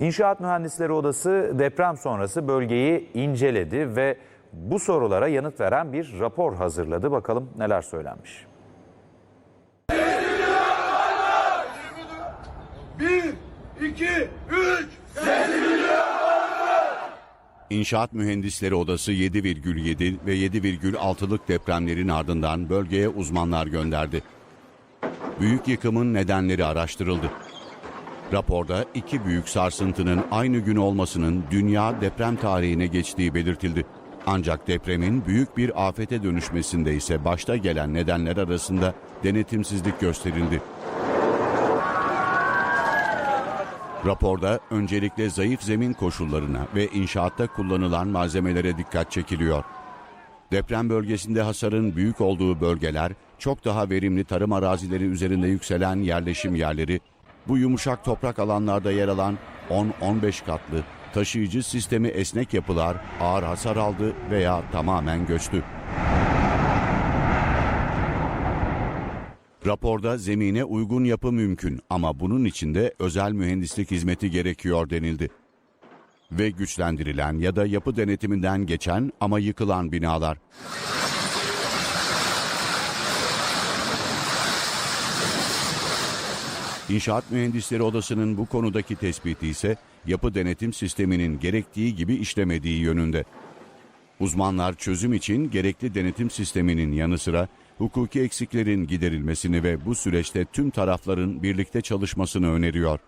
İnşaat Mühendisleri Odası deprem sonrası bölgeyi inceledi ve bu sorulara yanıt veren bir rapor hazırladı. Bakalım neler söylenmiş. İnşaat Mühendisleri Odası 7,7 ve 7,6'lık depremlerin ardından bölgeye uzmanlar gönderdi. Büyük yıkımın nedenleri araştırıldı. Raporda iki büyük sarsıntının aynı gün olmasının dünya deprem tarihine geçtiği belirtildi. Ancak depremin büyük bir afete dönüşmesinde ise başta gelen nedenler arasında denetimsizlik gösterildi. Raporda öncelikle zayıf zemin koşullarına ve inşaatta kullanılan malzemelere dikkat çekiliyor. Deprem bölgesinde hasarın büyük olduğu bölgeler, çok daha verimli tarım arazileri üzerinde yükselen yerleşim yerleri, bu yumuşak toprak alanlarda yer alan 10-15 katlı taşıyıcı sistemi esnek yapılar ağır hasar aldı veya tamamen göçtü. Raporda zemine uygun yapı mümkün ama bunun için de özel mühendislik hizmeti gerekiyor denildi. Ve güçlendirilen ya da yapı denetiminden geçen ama yıkılan binalar. İnşaat Mühendisleri Odası'nın bu konudaki tespiti ise yapı denetim sisteminin gerektiği gibi işlemediği yönünde. Uzmanlar çözüm için gerekli denetim sisteminin yanı sıra hukuki eksiklerin giderilmesini ve bu süreçte tüm tarafların birlikte çalışmasını öneriyor.